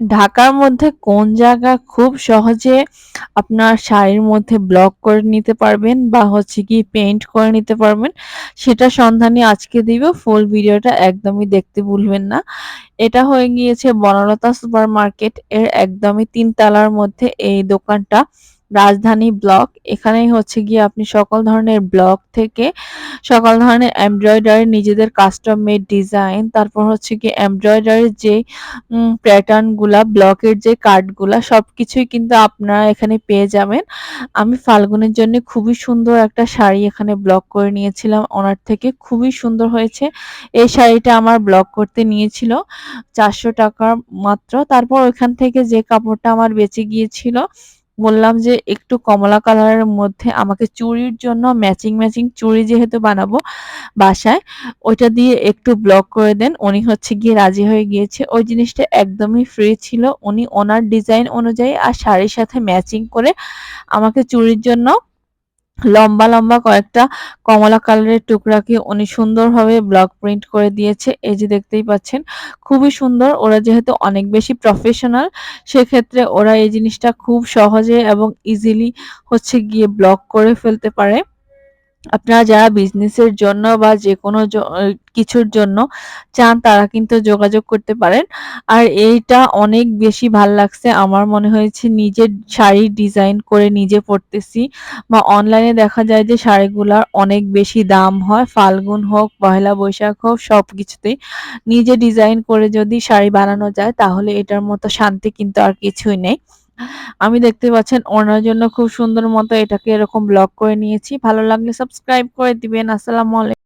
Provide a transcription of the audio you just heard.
ঢাকার মধ্যে কোন জায়গা খুব সহজে আপনার শাড়ির মধ্যে ব্লক করে নিতে পারবেন বা হচ্ছে কি পেন্ট করে নিতে পারবেন, সেটা সন্ধানে আজকে দিব ফুল ভিডিওটা একদমই দেখতে ভুলবেন না। এটা হয়ে গিয়েছে বনলতা সুপার মার্কেট এর একদমই তিন তলার মধ্যে এই দোকানটা। রাজধানী ব্লক। এখানেই হচ্ছে গিয়ে আপনি সকল ধরনের ব্লক থেকে সকল ধরনের এমব্রয়ডারি, নিজেদের কাস্টম মেড ডিজাইন তারপর হচ্ছে কি এমব্রয়ডারির যে প্যাটার্নগুলা ব্লকের যে কার্ডগুলা সব কিছুই কিন্তু আপনারা এখানে পেয়ে যাবেন। আমি ফাল্গুনের জন্য খুবই সুন্দর একটা শাড়ি এখানে ব্লক করে নিয়েছিলাম। ওনার থেকে খুবই সুন্দর হয়েছে। এই শাড়িটা আমার ব্লক করতে নিয়েছিল চারশো টাকা মাত্র। তারপর ওইখান থেকে যে কাপড়টা আমার বেঁচে গিয়েছিল বললাম যে একটু কমলা কালারের মধ্যে আমাকে চুরির জন্য ম্যাচিং ম্যাচিং চুরি যেহেতু বানাবো বাসায়, ওইটা দিয়ে একটু ব্লক করে দেন। উনি হচ্ছে গিয়ে রাজি হয়ে গিয়েছে। ওই জিনিসটা একদমই ফ্রি ছিল। উনি ওনার ডিজাইন অনুযায়ী আর শাড়ির সাথে ম্যাচিং করে আমাকে চুরির জন্য লম্বা লম্বা কয়েকটা কমলা কালারের টুকরাকে উনি সুন্দরভাবে ব্লক প্রিন্ট করে দিয়েছে। এই যে দেখতেই পাচ্ছেন, খুবই সুন্দর। ওরা যেহেতু অনেক বেশি প্রফেশনাল সেক্ষেত্রে ওরা এই জিনিসটা খুব সহজে এবং ইজিলি হচ্ছে গিয়ে ব্লক করে ফেলতে পারে। আপনারা যারা বিজনেসের জন্য বা যে কোনো কিছুর জন্য চান, তারা কিন্তু যোগাযোগ করতে পারেন। আর এইটা অনেক বেশি ভালো লাগছে। আমার মনে হয়েছে নিজের শাড়ি ডিজাইন করে নিজে পরতেছি বা অনলাইনে দেখা যায় যে শাড়িগুলার অনেক বেশি দাম হয়। ফাল্গুন হোক, পহেলা বৈশাখ হোক সব কিছুতেই নিজে ডিজাইন করে যদি শাড়ি বানানো যায়, তাহলে এটার মতো শান্তি কিন্তু আর কিছুই নেই। আমি দেখতে পাচ্ছেন ওনার জন্য খুব সুন্দর মতো এটাকে এরকম ব্লক করে নিয়েছি। ভালো লাগলে সাবস্ক্রাইব করে দিবেন। আসসালামু আলাইকুম।